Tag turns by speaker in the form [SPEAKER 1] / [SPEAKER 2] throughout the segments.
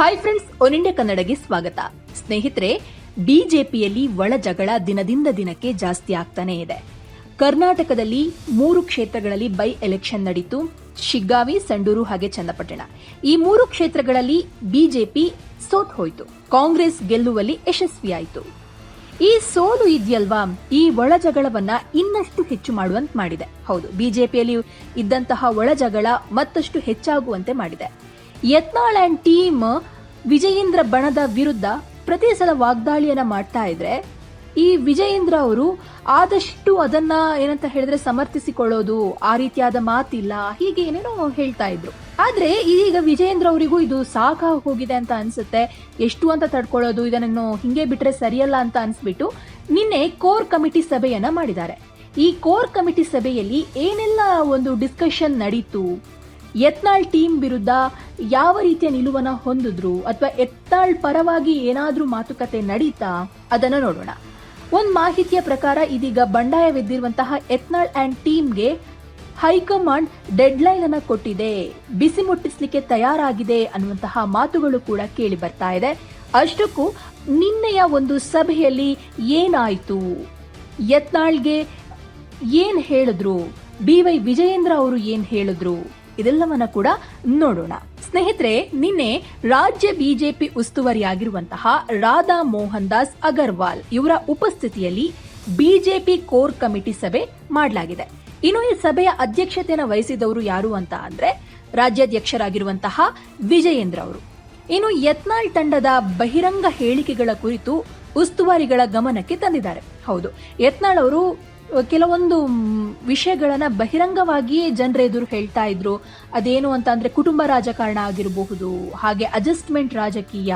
[SPEAKER 1] Hi friends one India ಕನ್ನಡಗೆ ಸ್ವಾಗತ. ಸ್ನೇಹಿತರೆ, ಬಿಜೆಪಿಯಲ್ಲಿ ಒಳ ಜಗಳ ದಿನದಿಂದ ದಿನಕ್ಕೆ ಜಾಸ್ತಿ ಆಗ್ತಾನೆ ಇದೆ. ಕರ್ನಾಟಕದಲ್ಲಿ ಮೂರು ಕ್ಷೇತ್ರಗಳಲ್ಲಿ ಬೈ ಎಲೆಕ್ಷನ್ ನಡೀತು. ಶಿಗ್ಗಾವಿ, ಸಂಡೂರು ಹಾಗೆ ಚನ್ನಪಟ್ಟಣ. ಈ ಮೂರು ಕ್ಷೇತ್ರಗಳಲ್ಲಿ ಬಿಜೆಪಿ ಸೋತ್ ಹೋಯಿತು. ಕಾಂಗ್ರೆಸ್ ಗೆಲ್ಲುವಲ್ಲಿ ಯಶಸ್ವಿಯಾಯಿತು. ಈ ಸೋಲು ಇದೆಯಲ್ವಾ? ಈ ಒಳ ಜಗಳವನ್ನ ಇನ್ನಷ್ಟು ಹೆಚ್ಚು ಮಾಡುವಂತೆ ಮಾಡಿದೆ. ಹೌದು, ಬಿಜೆಪಿಯಲ್ಲಿ ಇದ್ದಂತಹ ಒಳ ಜಗಳ ಮತ್ತಷ್ಟು ಹೆಚ್ಚಾಗುವಂತೆ ಮಾಡಿದೆ. ಯತ್ನಾಳ್ ಅಂಡ್ ಟೀಮ್ ವಿಜಯೇಂದ್ರ ಬಣದ ವಿರುದ್ಧ ಪ್ರತಿ ಸಲ ವಾಗ್ದಾಳಿಯನ್ನ ಮಾಡ್ತಾ ಇದ್ರೆ, ಈ ವಿಜಯೇಂದ್ರ ಅವರು ಆದಷ್ಟು ಅದನ್ನ ಏನಂತ ಹೇಳಿದ್ರೆ ಸಮರ್ಥಿಸಿಕೊಳ್ಳೋದು ಆ ರೀತಿಯಾದ ಮಾತಿಲ್ಲ, ಹೀಗೆ ಏನೇನೋ ಹೇಳ್ತಾ ಇದ್ರು. ಆದ್ರೆ ಈಗ ವಿಜಯೇಂದ್ರ ಅವರಿಗೂ ಇದು ಸಾಕ ಹೋಗಿದೆ ಅಂತ ಅನ್ಸುತ್ತೆ. ಎಷ್ಟು ಅಂತ ತಡ್ಕೊಳ್ಳೋದು ಇದನ್ನು ಹಿಂಗೆ ಬಿಟ್ರೆ ಸರಿಯಲ್ಲ ಅಂತ ಅನ್ಸ್ಬಿಟ್ಟು ನಿನ್ನೆ ಕೋರ್ ಕಮಿಟಿ ಸಭೆಯನ್ನ ಮಾಡಿದ್ದಾರೆ. ಈ ಕೋರ್ ಕಮಿಟಿ ಸಭೆಯಲ್ಲಿ ಏನೆಲ್ಲ ಒಂದು ಡಿಸ್ಕಷನ್ ನಡೀತು ಯತ್ನಾಳ್ ಟೀಮ್ ವಿರುದ್ಧ ಯಾವ ರೀತಿಯ ನಿಲುವನ ಹೊಂದಿದ್ರು ಅಥವಾ ಯತ್ನಾಳ್ ಪರವಾಗಿ ಏನಾದರೂ ಮಾತುಕತೆ ನಡೀತಾ, ಅದನ್ನ ನೋಡೋಣ. ಒಂದು ಮಾಹಿತಿಯ ಪ್ರಕಾರ ಇದೀಗ ಬಂಡಾಯವೆದ್ದಿರುವಂತಹ ಯತ್ನಾಳ್ ಅಂಡ್ ಟೀಮ್ಗೆ ಹೈಕಮಾಂಡ್ ಡೆಡ್ಲೈನ್ ಅನ್ನು ಕೊಟ್ಟಿದೆ. ಬಿಸಿ ಮುಟ್ಟಿಸಲಿಕ್ಕೆ ತಯಾರಾಗಿದೆ ಅನ್ನುವಂತಹ ಮಾತುಗಳು ಕೂಡ ಕೇಳಿ ಬರ್ತಾ ಇದೆ. ಅಷ್ಟಕ್ಕೂ ನಿನ್ನೆಯ ಒಂದು ಸಭೆಯಲ್ಲಿ ಏನಾಯಿತು? ಯತ್ನಾಳ್ಗೆ ಏನ್ ಹೇಳಿದ್ರು? ಬಿ ವೈ ವಿಜಯೇಂದ್ರ ಅವರು ಏನ್ ಹೇಳಿದ್ರು? ಇದೆಲ್ಲವನ್ನ ಕೂಡ ನೋಡೋಣ. ಸ್ನೇಹಿತರೆ, ನಿನ್ನೆ ರಾಜ್ಯ ಬಿಜೆಪಿ ಉಸ್ತುವಾರಿಯಾಗಿರುವಂತಹ ರಾಧಾ ಮೋಹನ್ ದಾಸ್ ಅಗರ್ವಾಲ್ ಇವರ ಉಪಸ್ಥಿತಿಯಲ್ಲಿ ಬಿಜೆಪಿ ಕೋರ್ ಕಮಿಟಿ ಸಭೆ ಮಾಡಲಾಗಿದೆ. ಇನ್ನು ಈ ಸಭೆಯ ಅಧ್ಯಕ್ಷತೆಯನ್ನು ವಹಿಸಿದವರು ಯಾರು ಅಂತ ಅಂದ್ರೆ ರಾಜ್ಯಾಧ್ಯಕ್ಷರಾಗಿರುವಂತಹ ವಿಜಯೇಂದ್ರ ಅವರು. ಇನ್ನು ಯತ್ನಾಳ್ ತಂಡದ ಬಹಿರಂಗ ಹೇಳಿಕೆಗಳ ಕುರಿತು ಉಸ್ತುವಾರಿಗಳ ಗಮನಕ್ಕೆ ತಂದಿದ್ದಾರೆ. ಹೌದು, ಯತ್ನಾಳ್ ಅವರು ಕೆಲವೊಂದು ವಿಷಯಗಳನ್ನು ಬಹಿರಂಗವಾಗಿಯೇ ಜನರ ಎದುರು ಹೇಳ್ತಾ ಇದ್ರು. ಅದೇನು ಅಂತ ಅಂದ್ರೆ ಕುಟುಂಬ ರಾಜಕಾರಣ ಆಗಿರಬಹುದು, ಹಾಗೆ ಅಡ್ಜಸ್ಟ್ಮೆಂಟ್ ರಾಜಕೀಯ.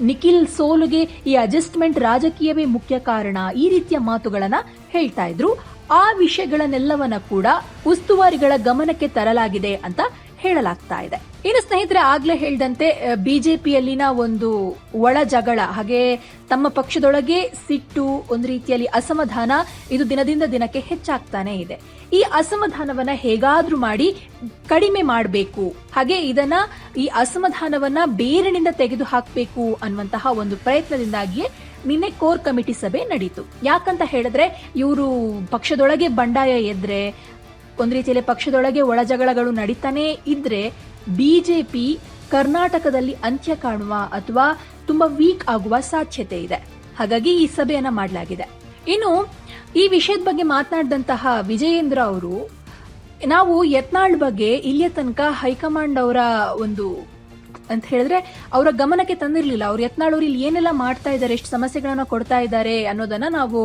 [SPEAKER 1] ನಿಖಿಲ್ ಸೋಲುಗೆ ಈ ಅಡ್ಜಸ್ಟ್ಮೆಂಟ್ ರಾಜಕೀಯವೇ ಮುಖ್ಯ ಕಾರಣ ಈ ರೀತಿಯ ಮಾತುಗಳನ್ನ ಹೇಳ್ತಾ ಇದ್ರು. ಆ ವಿಷಯಗಳನ್ನೆಲ್ಲವನ್ನ ಕೂಡ ಉಸ್ತುವಾರಿಗಳ ಗಮನಕ್ಕೆ ತರಲಾಗಿದೆ ಅಂತ ಹೇಳಲಾಗ್ತಾ ಇದೆ. ಇನ್ನು ಸ್ನೇಹಿತರೆ, ಆಗ್ಲೇ ಹೇಳಿದಂತೆ ಬಿಜೆಪಿಯಲ್ಲಿನ ಒಂದು ಒಳ ಜಗಳ, ಹಾಗೆ ತಮ್ಮ ಪಕ್ಷದೊಳಗೆ ಸಿಟ್ಟು, ಒಂದು ರೀತಿಯಲ್ಲಿ ಅಸಮಾಧಾನ, ಇದು ದಿನದಿಂದ ದಿನಕ್ಕೆ ಹೆಚ್ಚಾಗ್ತಾನೆ ಇದೆ. ಈ ಅಸಮಾಧಾನವನ್ನ ಹೇಗಾದ್ರೂ ಮಾಡಿ ಕಡಿಮೆ ಮಾಡಬೇಕು. ಹಾಗೆ ಇದನ್ನ ಈ ಅಸಮಾಧಾನವನ್ನ ಬೇರಿನಿಂದ ತೆಗೆದು ಹಾಕಬೇಕು ಅನ್ನುವಂತಹ ಒಂದು ಪ್ರಯತ್ನದಿಂದಾಗಿಯೇ ನಿನ್ನೆ ಕೋರ್ ಕಮಿಟಿ ಸಭೆ ನಡೀತು. ಯಾಕಂತ ಹೇಳಿದ್ರೆ, ಇವರು ಪಕ್ಷದೊಳಗೆ ಬಂಡಾಯ ಎದ್ರೆ ಒಂದ್ ರೀತಿಯಲ್ಲಿ ಪಕ್ಷದೊಳಗೆ ಒಳಜಗಳಗಳು ನಡೀತಾನೆ ಇದ್ರೆ ಬಿಜೆಪಿ ಕರ್ನಾಟಕದಲ್ಲಿ ಅಂತ್ಯ ಕಾಣುವ ಅಥವಾ ತುಂಬಾ ವೀಕ್ ಆಗುವ ಸಾಧ್ಯತೆ ಇದೆ. ಹಾಗಾಗಿ ಈ ಸಭೆಯನ್ನ ಮಾಡಲಾಗಿದೆ. ಇನ್ನು ಈ ವಿಷಯದ ಬಗ್ಗೆ ಮಾತನಾಡಿದಂತಹ ವಿಜಯೇಂದ್ರ ಅವರು, ನಾವು ಯತ್ನಾಳ್ ಬಗ್ಗೆ ಇಲ್ಲಿಯ ತನಕ ಹೈಕಮಾಂಡ್ ಅವರ ಒಂದು ಅಂತ ಹೇಳಿದ್ರೆ ಅವರ ಗಮನಕ್ಕೆ ತಂದಿರಲಿಲ್ಲ. ಅವ್ರು ಯತ್ನಾಳ್ ಅವರು ಇಲ್ಲಿ ಏನೆಲ್ಲ ಮಾಡ್ತಾ ಇದ್ದಾರೆ, ಎಷ್ಟು ಸಮಸ್ಯೆಗಳನ್ನ ಕೊಡ್ತಾ ಇದ್ದಾರೆ ಅನ್ನೋದನ್ನ ನಾವು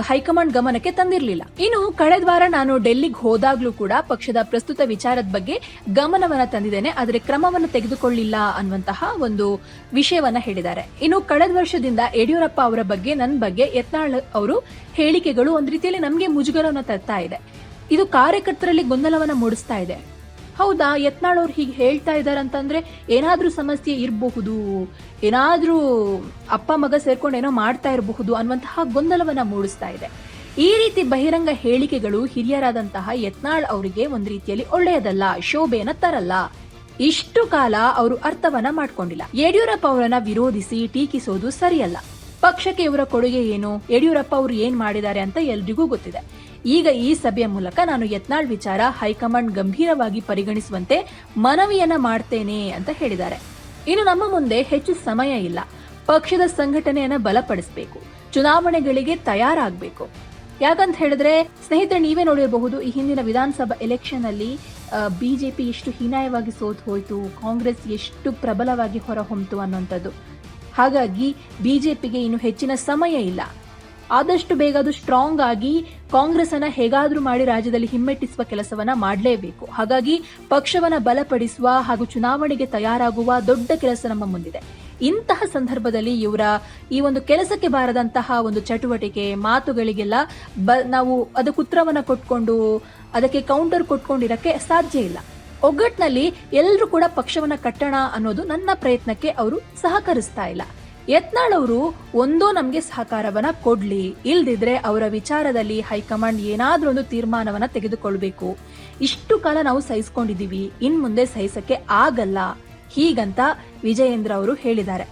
[SPEAKER 1] ಹೈಕಮಾಂಡ್ ಗಮನಕ್ಕೆ ತಂದಿರಲಿಲ್ಲ. ಇನ್ನು ಕಳೆದ ವಾರ ನಾನು ಡೆಲ್ಲಿಗೆ ಹೋದಾಗ್ಲೂ ಕೂಡ ಪಕ್ಷದ ಪ್ರಸ್ತುತ ವಿಚಾರದ ಬಗ್ಗೆ ಗಮನವನ್ನ ತಂದಿದ್ದೇನೆ. ಆದರೆ ಕ್ರಮವನ್ನು ತೆಗೆದುಕೊಳ್ಳಿಲ್ಲ ಅನ್ನುವಂತಹ ಒಂದು ವಿಷಯವನ್ನ ಹೇಳಿದ್ದಾರೆ. ಇನ್ನು ಕಳೆದ ವರ್ಷದಿಂದ ಯಡಿಯೂರಪ್ಪ ಅವರ ಬಗ್ಗೆ ನನ್ನ ಬಗ್ಗೆ ಯತ್ನಾಳ್ ಅವರು ಹೇಳಿಕೆಗಳು ಒಂದ್ ರೀತಿಯಲ್ಲಿ ನಮಗೆ ಮುಜುಗರವನ್ನು ತರ್ತಾ ಇದೆ. ಇದು ಕಾರ್ಯಕರ್ತರಲ್ಲಿ ಗೊಂದಲವನ್ನ ಮೂಡಿಸ್ತಾ ಇದೆ. ಹೌದಾ, ಯತ್ನಾಳವ್ರು ಹೀಗೆ ಹೇಳ್ತಾ ಇದ್ದಾರೆ ಅಂತಂದ್ರೆ ಏನಾದ್ರೂ ಸಮಸ್ಯೆ ಇರಬಹುದು, ಏನಾದ್ರೂ ಅಪ್ಪ ಮಗ ಸೇರ್ಕೊಂಡು ಏನೋ ಮಾಡ್ತಾ ಇರಬಹುದು ಅನ್ನುವಂತಹ ಗೊಂದಲವನ್ನ ಮೂಡಿಸ್ತಾ ಇದೆ. ಈ ರೀತಿ ಬಹಿರಂಗ ಹೇಳಿಕೆಗಳು ಹಿರಿಯರಾದಂತಹ ಯತ್ನಾಳ್ ಅವರಿಗೆ ಒಂದು ರೀತಿಯಲ್ಲಿ ಒಳ್ಳೆಯದಲ್ಲ, ಶೋಭೆಯನ್ನ ತರಲ್ಲ. ಇಷ್ಟು ಕಾಲ ಅವರು ಅರ್ಥವನ್ನ ಮಾಡ್ಕೊಂಡಿಲ್ಲ. ಯಡಿಯೂರಪ್ಪ ಅವರನ್ನ ವಿರೋಧಿಸಿ ಟೀಕಿಸೋದು ಸರಿಯಲ್ಲ. ಪಕ್ಷಕ್ಕೆ ಇವರ ಕೊಡುಗೆ ಏನು, ಯಡಿಯೂರಪ್ಪ ಅವರು ಏನ್ ಮಾಡಿದ್ದಾರೆ ಅಂತ ಎಲ್ರಿಗೂ ಗೊತ್ತಿದೆ. ಈಗ ಈ ಸಭೆಯ ಮೂಲಕ ನಾನು ಯತ್ನಾಳ್ ವಿಚಾರ ಹೈಕಮಾಂಡ್ ಗಂಭೀರವಾಗಿ ಪರಿಗಣಿಸುವಂತೆ ಮನವಿಯನ್ನ ಮಾಡ್ತೇನೆ ಅಂತ ಹೇಳಿದ್ದಾರೆ. ಇನ್ನು ನಮ್ಮ ಮುಂದೆ ಹೆಚ್ಚು ಸಮಯ ಇಲ್ಲ. ಪಕ್ಷದ ಸಂಘಟನೆಯನ್ನ ಬಲಪಡಿಸಬೇಕು. ಚುನಾವಣೆಗಳಿಗೆ ತಯಾರಾಗಬೇಕು. ಯಾಕಂತ ಹೇಳಿದ್ರೆ, ಸ್ನೇಹಿತರೆ, ನೀವೇ ನೋಡಿರಬಹುದು, ಈ ಹಿಂದಿನ ವಿಧಾನಸಭಾ ಎಲೆಕ್ಷನ್ ಅಲ್ಲಿ ಬಿಜೆಪಿ ಎಷ್ಟು ಹೀನಾಯವಾಗಿ ಸೋತ್ ಹೋಯ್ತು, ಕಾಂಗ್ರೆಸ್ ಎಷ್ಟು ಪ್ರಬಲವಾಗಿ ಹೊರಹೊಮ್ತು ಅನ್ನುವಂಥದ್ದು. ಹಾಗಾಗಿ ಬಿಜೆಪಿಗೆ ಇನ್ನು ಹೆಚ್ಚಿನ ಸಮಯ ಇಲ್ಲ. ಆದಷ್ಟು ಬೇಗ ಅದು ಸ್ಟ್ರಾಂಗ್ ಆಗಿ ಕಾಂಗ್ರೆಸ್ ಅನ್ನ ಹೇಗಾದ್ರೂ ಮಾಡಿ ರಾಜ್ಯದಲ್ಲಿ ಹಿಮ್ಮೆಟ್ಟಿಸುವ ಕೆಲಸವನ್ನ ಮಾಡಲೇಬೇಕು. ಹಾಗಾಗಿ ಪಕ್ಷವನ್ನ ಬಲಪಡಿಸುವ ಹಾಗೂ ಚುನಾವಣೆಗೆ ತಯಾರಾಗುವ ದೊಡ್ಡ ಕೆಲಸ ನಮ್ಮ ಮುಂದಿದೆ. ಇಂತಹ ಸಂದರ್ಭದಲ್ಲಿ ಇವರ ಈ ಒಂದು ಕೆಲಸಕ್ಕೆ ಬಾರದಂತಹ ಒಂದು ಚಟುವಟಿಕೆ, ಮಾತುಗಳಿಗೆಲ್ಲ ಬ, ನಾವು ಅದಕ್ಕೆ ಉತ್ತರವನ್ನ ಕೊಟ್ಕೊಂಡು, ಅದಕ್ಕೆ ಕೌಂಟರ್ ಕೊಟ್ಕೊಂಡಿರಕ್ಕೆ ಸಾಧ್ಯ ಇಲ್ಲ. ಒಗ್ಗಟ್ಟಿನಲ್ಲಿ ಎಲ್ಲರೂ ಕೂಡ ಪಕ್ಷವನ್ನ ಕಟ್ಟೋಣ ಅನ್ನೋದು ನನ್ನ ಪ್ರಯತ್ನಕ್ಕೆ ಅವರು ಸಹಕರಿಸ್ತಾ ಇಲ್ಲ. ಯತ್ನಾಳ್ ಅವರು ಒಂದೋ ನಮಗೆ ಸಹಕಾರವನ್ನ ಕೊಡ್ಲಿ. ಇಲ್ದಿದ್ರೆ ಅವರ ವಿಚಾರದಲ್ಲಿ ಹೈಕಮಾಂಡ್ ಏನಾದ್ರೂ ಒಂದು ತೀರ್ಮಾನವನ್ನ ತೆಗೆದುಕೊಳ್ಬೇಕು. ಇಷ್ಟು ಕಾಲ ನಾವು ಸಹಿಸ್ಕೊಂಡಿದೀವಿ, ಇನ್ ಮುಂದೆ ಸಹಿಸಕ್ಕೆ ಆಗಲ್ಲ. ಹೀಗಂತ ವಿಜಯೇಂದ್ರ ಅವರು ಹೇಳಿದ್ದಾರೆ.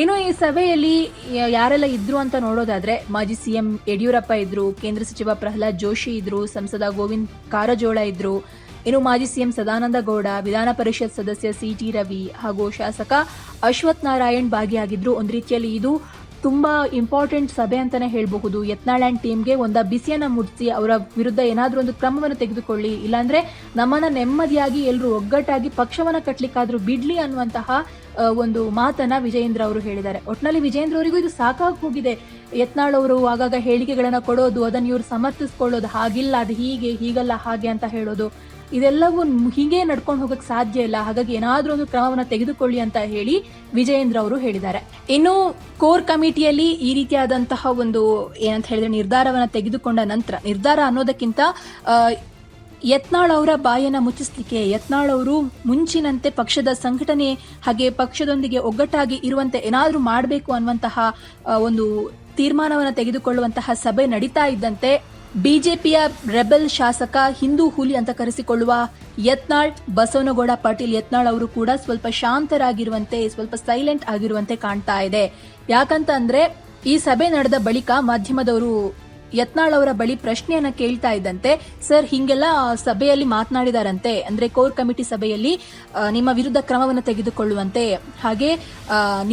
[SPEAKER 1] ಇನ್ನು ಈ ಸಭೆಯಲ್ಲಿ ಯಾರೆಲ್ಲ ಇದ್ರು ಅಂತ ನೋಡೋದಾದ್ರೆ ಮಾಜಿ ಸಿಎಂ ಯಡಿಯೂರಪ್ಪ ಇದ್ರು, ಕೇಂದ್ರ ಸಚಿವ ಪ್ರಹ್ಲಾದ್ ಜೋಶಿ ಇದ್ರು, ಸಂಸದ ಗೋವಿಂದ್ ಕಾರಜೋಳ ಇದ್ರು ಇನ್ನು ಮಾಜಿ ಸಿಎಂ ಸದಾನಂದ ಗೌಡ, ವಿಧಾನ ಪರಿಷತ್ ಸದಸ್ಯ ಸಿಟಿ ರವಿ ಹಾಗೂ ಶಾಸಕ ಅಶ್ವಥ್ ನಾರಾಯಣ್ ಭಾಗಿಯಾಗಿದ್ರು. ಒಂದು ರೀತಿಯಲ್ಲಿ ಇದು ತುಂಬಾ ಇಂಪಾರ್ಟೆಂಟ್ ಸಭೆ ಅಂತಾನೆ ಹೇಳಬಹುದು. ಯತ್ನಾಳ್ ಅಂಡ್ ಟೀಮ್ಗೆ ಒಂದ ಬಿಸಿಯನ್ನ ಮುಟ್ಟಿಸಿ ಅವರ ವಿರುದ್ಧ ಏನಾದರೂ ಒಂದು ಕ್ರಮವನ್ನು ತೆಗೆದುಕೊಳ್ಳಿ. ಇಲ್ಲಾಂದ್ರೆ ನಮ್ಮನ್ನ ನೆಮ್ಮದಿಯಾಗಿ ಎಲ್ಲರೂ ಒಗ್ಗಟ್ಟಾಗಿ ಪಕ್ಷವನ್ನ ಕಟ್ಟಲಿಕ್ಕಾದ್ರೂ ಬಿಡ್ಲಿ ಅನ್ನುವಂತಹ ಒಂದು ಮಾತನ್ನ ವಿಜಯೇಂದ್ರ ಅವರು ಹೇಳಿದ್ದಾರೆ. ಒಟ್ನಲ್ಲಿ ವಿಜಯೇಂದ್ರ ಅವರಿಗೂ ಇದು ಸಾಕಾಗಿ ಹೋಗಿದೆ. ಯತ್ನಾಳ್ ಅವರು ಆಗಾಗ ಹೇಳಿಕೆಗಳನ್ನ ಕೊಡೋದು, ಅದನ್ನ ಇವರು ಸಮರ್ಥಿಸ್ಕೊಳ್ಳೋದು, ಹಾಗಿಲ್ಲ, ಅದು ಹೀಗೆ, ಹೀಗಲ್ಲ, ಹಾಗೆ ಅಂತ ಹೇಳೋದು. ಇದೆಲ್ಲವೂ ಹೀಗೆ ನಡ್ಕೊಂಡು ಹೋಗಕ್ ಸಾಧ್ಯ ಇಲ್ಲ. ಹಾಗಾಗಿ ಏನಾದರೂ ಒಂದು ಕ್ರಮವನ್ನು ತೆಗೆದುಕೊಳ್ಳಿ ಅಂತ ಹೇಳಿ ವಿಜಯೇಂದ್ರ ಅವರು ಹೇಳಿದ್ದಾರೆ. ಇನ್ನು ಕೋರ್ ಕಮಿಟಿಯಲ್ಲಿ ಈ ರೀತಿಯಾದಂತಹ ಒಂದು ಏನಂತ ಹೇಳಿದ್ರೆ ನಿರ್ಧಾರವನ್ನು ತೆಗೆದುಕೊಂಡ ನಂತರ, ನಿರ್ಧಾರ ಅನ್ನೋದಕ್ಕಿಂತ ಯತ್ನಾಳ್ ಅವರ ಬಾಯನ್ನ ಮುಚ್ಚಿಸಲಿಕ್ಕೆ, ಯತ್ನಾಳ್ ಅವರು ಮುಂಚಿನಂತೆ ಪಕ್ಷದ ಸಂಘಟನೆ ಹಾಗೆ ಪಕ್ಷದೊಂದಿಗೆ ಒಗ್ಗಟ್ಟಾಗಿ ಇರುವಂತೆ ಏನಾದರೂ ಮಾಡಬೇಕು ಅನ್ನುವಂತಹ ಒಂದು ತೀರ್ಮಾನವನ್ನು ತೆಗೆದುಕೊಳ್ಳುವಂತಹ ಸಭೆ ನಡೀತಾ ಇದ್ದಂತೆ ಬಿಜೆಪಿಯ ರೆಬೆಲ್ ಶಾಸಕ ಹಿಂದೂ ಹುಲಿ ಅಂತ ಕರೆಸಿಕೊಳ್ಳುವ ಯತ್ನಾಳ್, ಬಸವನಗೌಡ ಪಾಟೀಲ್ ಯತ್ನಾಳ್ ಅವರು ಕೂಡ ಸ್ವಲ್ಪ ಶಾಂತರಾಗಿರುವಂತೆ, ಸ್ವಲ್ಪ ಸೈಲೆಂಟ್ ಆಗಿರುವಂತೆ ಕಾಣ್ತಾ ಇದೆ. ಯಾಕಂತ ಅಂದ್ರೆ ಈ ಸಭೆ ನಡೆದ ಬಳಿಕ ಮಾಧ್ಯಮದವರು ಯತ್ನಾಳ್ ಅವರ ಬಳಿ ಪ್ರಶ್ನೆಯನ್ನ ಕೇಳ್ತಾ ಇದ್ದಂತೆ, ಸರ್, ಹಿಂಗೆಲ್ಲ ಸಭೆಯಲ್ಲಿ ಮಾತನಾಡಿದಾರಂತೆ, ಅಂದ್ರೆ ಕೋರ್ ಕಮಿಟಿ ಸಭೆಯಲ್ಲಿ ನಿಮ್ಮ ವಿರುದ್ಧ ಕ್ರಮವನ್ನು ತೆಗೆದುಕೊಳ್ಳುವಂತೆ. ಹಾಗೆ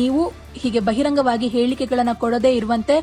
[SPEAKER 1] ನೀವು ಹೀಗೆ ಬಹಿರಂಗವಾಗಿ ಹೇಳಿಕೆಗಳನ್ನು ಕೊಡದೇ ಇರುವಂತೆ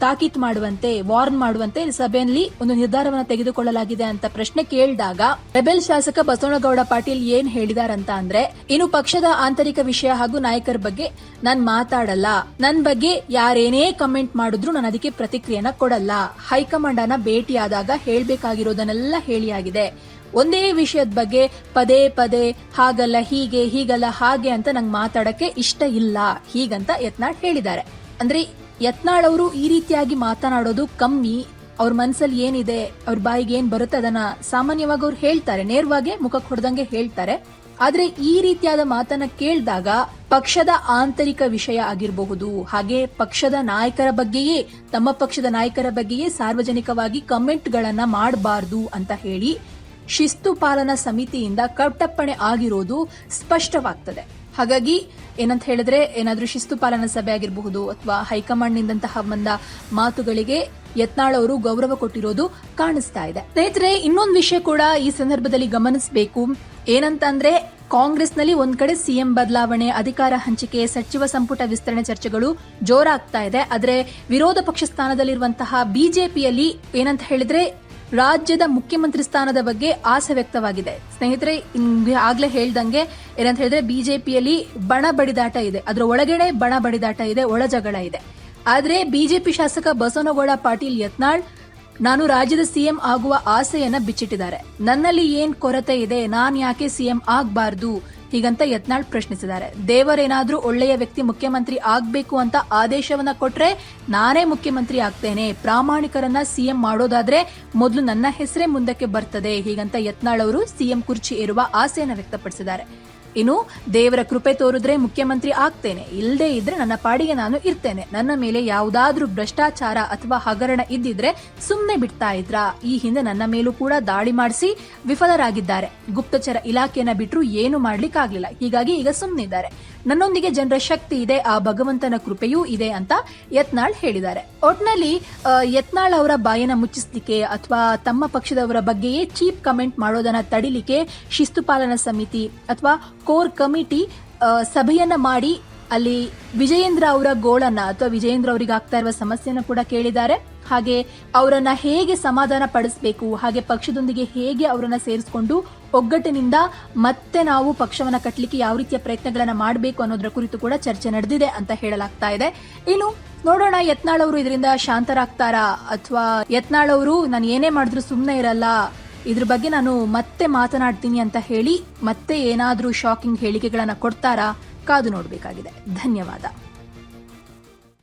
[SPEAKER 1] ತಾಕೀತ್ ಮಾಡುವಂತೆ, ವಾರ್ನ್ ಮಾಡುವಂತೆ ಸಭೆಯಲ್ಲಿ ಒಂದು ನಿರ್ಧಾರವನ್ನು ತೆಗೆದುಕೊಳ್ಳಲಾಗಿದೆ ಅಂತ ಪ್ರಶ್ನೆ ಕೇಳಿದಾಗ, ರೆಬೆಲ್ ಶಾಸಕ ಬಸವನಗೌಡ ಪಾಟೀಲ್ ಏನ್ ಹೇಳಿದಾರಂತ ಅಂದ್ರೆ, ಇನ್ನು ಪಕ್ಷದ ಆಂತರಿಕ ವಿಷಯ ಹಾಗೂ ನಾಯಕರ ಬಗ್ಗೆ ನಾನು ಮಾತಾಡಲ್ಲ. ನನ್ ಬಗ್ಗೆ ಯಾರೇನೇ ಕಮೆಂಟ್ ಮಾಡಿದ್ರು ನಾನು ಅದಕ್ಕೆ ಪ್ರತಿಕ್ರಿಯೆನ ಕೊಡಲ್ಲ. ಹೈಕಮಾಂಡ್ ಅನ್ನ ಭೇಟಿಯಾದಾಗ ಹೇಳ್ಬೇಕಾಗಿರೋದನ್ನೆಲ್ಲ ಹೇಳಿಯಾಗಿದೆ. ಒಂದೇ ವಿಷಯದ ಬಗ್ಗೆ ಪದೇ ಪದೇ ಹಾಗಲ್ಲ, ಹೀಗೆ, ಹೀಗಲ್ಲ, ಹಾಗೆ ಅಂತ ನಂಗೆ ಮಾತಾಡಕ್ಕೆ ಇಷ್ಟ ಇಲ್ಲ. ಹೀಗಂತ ಯತ್ನಾಳ್ ಹೇಳಿದ್ದಾರೆ. ಅಂದ್ರೆ ಯತ್ನಾಳ್ ಅವರು ಈ ರೀತಿಯಾಗಿ ಮಾತನಾಡೋದು ಕಮ್ಮಿ. ಅವ್ರ ಮನಸ್ಸಲ್ಲಿ ಏನಿದೆ, ಅವ್ರ ಬಾಯಿಗೆ ಏನ್ ಬರುತ್ತೆ ಅದನ್ನ ಸಾಮಾನ್ಯವಾಗಿ ಅವ್ರು ಹೇಳ್ತಾರೆ. ನೇರವಾಗಿ ಮುಖಕ್ಕೆ ಹೊಡೆದಂಗೆ ಹೇಳ್ತಾರೆ. ಆದ್ರೆ ಈ ರೀತಿಯಾದ ಮಾತನ್ನ ಕೇಳಿದಾಗ ಪಕ್ಷದ ಆಂತರಿಕ ವಿಷಯ ಆಗಿರಬಹುದು. ಹಾಗೆ ಪಕ್ಷದ ನಾಯಕರ ಬಗ್ಗೆಯೇ, ತಮ್ಮ ಪಕ್ಷದ ನಾಯಕರ ಬಗ್ಗೆಯೇ ಸಾರ್ವಜನಿಕವಾಗಿ ಕಮೆಂಟ್ಗಳನ್ನ ಮಾಡಬಾರ್ದು ಅಂತ ಹೇಳಿ ಶಿಸ್ತು ಪಾಲನಾ ಸಮಿತಿಯಿಂದ ಕಟ್ಟಪ್ಪಣೆ ಆಗಿರೋದು ಸ್ಪಷ್ಟವಾಗ್ತದೆ. ಹಾಗಾಗಿ ಏನಂತ ಹೇಳಿದ್ರೆ ಏನಾದರೂ ಶಿಸ್ತು ಪಾಲನಾ ಸಭೆ ಆಗಿರಬಹುದು ಅಥವಾ ಹೈಕಮಾಂಡ್ ನಿಂದಂತಹ ಬಂದ ಮಾತುಗಳಿಗೆ ಯತ್ನಾಳ್ ಅವರು ಗೌರವ ಕೊಟ್ಟಿರೋದು ಕಾಣಿಸ್ತಾ ಇದೆ. ಸ್ನೇಹಿತರೆ, ಇನ್ನೊಂದು ವಿಷಯ ಕೂಡ ಈ ಸಂದರ್ಭದಲ್ಲಿ ಗಮನಿಸಬೇಕು. ಏನಂತ ಅಂದ್ರೆ ಕಾಂಗ್ರೆಸ್ನಲ್ಲಿ ಒಂದ್ ಕಡೆ ಸಿಎಂ ಬದಲಾವಣೆ, ಅಧಿಕಾರ ಹಂಚಿಕೆ, ಸಚಿವ ಸಂಪುಟ ವಿಸ್ತರಣೆ ಚರ್ಚೆಗಳು ಜೋರಾಗ್ತಾ ಇದೆ. ಆದರೆ ವಿರೋಧ ಪಕ್ಷ ಸ್ಥಾನದಲ್ಲಿರುವಂತಹ ಬಿಜೆಪಿಯಲ್ಲಿ ಏನಂತ ಹೇಳಿದ್ರೆ ರಾಜ್ಯದ ಮುಖ್ಯಮಂತ್ರಿ ಸ್ಥಾನದ ಬಗ್ಗೆ ಆಸೆ ವ್ಯಕ್ತವಾಗಿದೆ. ಸ್ನೇಹಿತರೆ ಆಗ್ಲೇ ಹೇಳ್ದಂಗೆ ಏನಂತ ಹೇಳಿದ್ರೆ ಬಿಜೆಪಿಯಲ್ಲಿ ಬಣ ಬಡಿದಾಟ ಇದೆ. ಅದರ ಒಳಗಡೆ ಬಣ ಬಡಿದಾಟ ಇದೆ, ಒಳ ಜಗಳ ಇದೆ. ಆದ್ರೆ ಬಿಜೆಪಿ ಶಾಸಕ ಬಸವನಗೌಡ ಪಾಟೀಲ್ ಯತ್ನಾಳ್ ನಾನು ರಾಜ್ಯದ ಸಿಎಂ ಆಗುವ ಆಸೆಯನ್ನ ಬಿಚ್ಚಿಟ್ಟಿದ್ದಾರೆ. ನನ್ನಲ್ಲಿ ಏನ್ ಕೊರತೆ ಇದೆ? ನಾನು ಯಾಕೆ ಸಿಎಂ ಆಗ್ಬಾರ್ದು? ಹೀಗಂತ ಯತ್ನಾಳ್ ಪ್ರಶ್ನಿಸಿದ್ದಾರೆ. ದೇವರೇನಾದ್ರೂ ಒಳ್ಳೆಯ ವ್ಯಕ್ತಿ ಮುಖ್ಯಮಂತ್ರಿ ಆಗ್ಬೇಕು ಅಂತ ಆದೇಶವನ್ನ ಕೊಟ್ರೆ ನಾನೇ ಮುಖ್ಯಮಂತ್ರಿ ಆಗ್ತೇನೆ. ಪ್ರಾಮಾಣಿಕರನ್ನ ಸಿಎಂ ಮಾಡೋದಾದ್ರೆ ಮೊದಲು ನನ್ನ ಹೆಸರೇ ಮುಂದಕ್ಕೆ ಬರ್ತದೆ. ಹೀಗಂತ ಯತ್ನಾಳ್ ಅವರು ಸಿಎಂ ಕುರ್ಚಿ ಇರುವ ಆಸೆಯನ್ನು ವ್ಯಕ್ತಪಡಿಸಿದ್ದಾರೆ. ಇನ್ನು ದೇವರ ಕೃಪೆ ತೋರಿದ್ರೆ ಮುಖ್ಯಮಂತ್ರಿ ಆಗ್ತೇನೆ. ಇಲ್ಲದೆ ಇದ್ರೆ ನನ್ನ ಪಾಡಿಗೆ ನಾನು ಇರ್ತೇನೆ. ನನ್ನ ಮೇಲೆ ಯಾವುದಾದ್ರೂ ಭ್ರಷ್ಟಾಚಾರ ಅಥವಾ ಹಗರಣ ಇದ್ದಿದ್ರೆ ಸುಮ್ಮನೆ ಬಿಡ್ತಾ ಇದ್ರಾ? ಈ ಹಿಂದೆ ನನ್ನ ಮೇಲೂ ಕೂಡ ದಾಳಿ ಮಾಡಿಸಿ ವಿಫಲರಾಗಿದ್ದಾರೆ. ಗುಪ್ತಚರ ಇಲಾಖೆಯನ್ನ ಬಿಟ್ಟರು ಏನು ಮಾಡ್ಲಿಕ್ಕಾಗ್ಲಿಲ್ಲ. ಹೀಗಾಗಿ ಈಗ ಸುಮ್ಮನಿದ್ದಾರೆ ನನ್ನೊಂದಿಗೆ ಜನರ ಶಕ್ತಿ ಇದೆ, ಆ ಭಗವಂತನ ಕೃಪೆಯೂ ಇದೆ ಅಂತ ಯತ್ನಾಳ್ ಹೇಳಿದ್ದಾರೆ. ಒಟ್ನಲ್ಲಿ ಯತ್ನಾಳ್ ಅವರ ಬಾಯನ ಮುಚ್ಚಿಸ್ಲಿಕ್ಕೆ ಅಥವಾ ತಮ್ಮ ಪಕ್ಷದವರ ಬಗ್ಗೆಯೇ ಚೀಪ್ ಕಮೆಂಟ್ ಮಾಡೋದನ್ನ ತಡಿಲಿಕ್ಕೆ ಶಿಸ್ತು ಪಾಲನಾ ಸಮಿತಿ ಅಥವಾ ಕೋರ್ ಕಮಿಟಿ ಸಭೆಯನ್ನ ಮಾಡಿ ಅಲ್ಲಿ ವಿಜಯೇಂದ್ರ ಅವರ ಗೋಳನ್ನ ಅಥವಾ ವಿಜಯೇಂದ್ರ ಅವರಿಗೆ ಆಗ್ತಾ ಇರುವ ಸಮಸ್ಯೆಯನ್ನು ಕೂಡ ಕೇಳಿದ್ದಾರೆ. ಹಾಗೆ ಅವರನ್ನ ಹೇಗೆ ಸಮಾಧಾನ ಪಡಿಸಬೇಕು, ಹಾಗೆ ಪಕ್ಷದೊಂದಿಗೆ ಹೇಗೆ ಅವರನ್ನ ಸೇರಿಸಿಕೊಂಡು ಒಗ್ಗಟ್ಟಿನಿಂದ ಮತ್ತೆ ನಾವು ಪಕ್ಷವನ್ನ ಕಟ್ಟಲಿಕ್ಕೆ ಯಾವ ರೀತಿಯ ಪ್ರಯತ್ನಗಳನ್ನ ಮಾಡಬೇಕು ಅನ್ನೋದರ ಕುರಿತು ಕೂಡ ಚರ್ಚೆ ನಡೆದಿದೆ ಅಂತ ಹೇಳಲಾಗ್ತಾ ಇದೆ. ಇನ್ನು ನೋಡೋಣ, ಯತ್ನಾಳ್ ಅವರು ಇದರಿಂದ ಶಾಂತರಾಗ್ತಾರಾ? ಅಥವಾ ಯತ್ನಾಳ್ ಅವರು, ನಾನು ಏನೇ ಮಾಡಿದ್ರು ಸುಮ್ಮನೆ ಇರಲ್ಲ, ಇದ್ರ ಬಗ್ಗೆ ನಾನು ಮತ್ತೆ ಮಾತನಾಡ್ತೀನಿ ಅಂತ ಹೇಳಿ ಮತ್ತೆ ಏನಾದ್ರೂ ಶಾಕಿಂಗ್ ಹೇಳಿಕೆಗಳನ್ನ ಕೊಡ್ತಾರಾ? ಕಾದು ನೋಡಬೇಕಾಗಿದೆ. ಧನ್ಯವಾದ.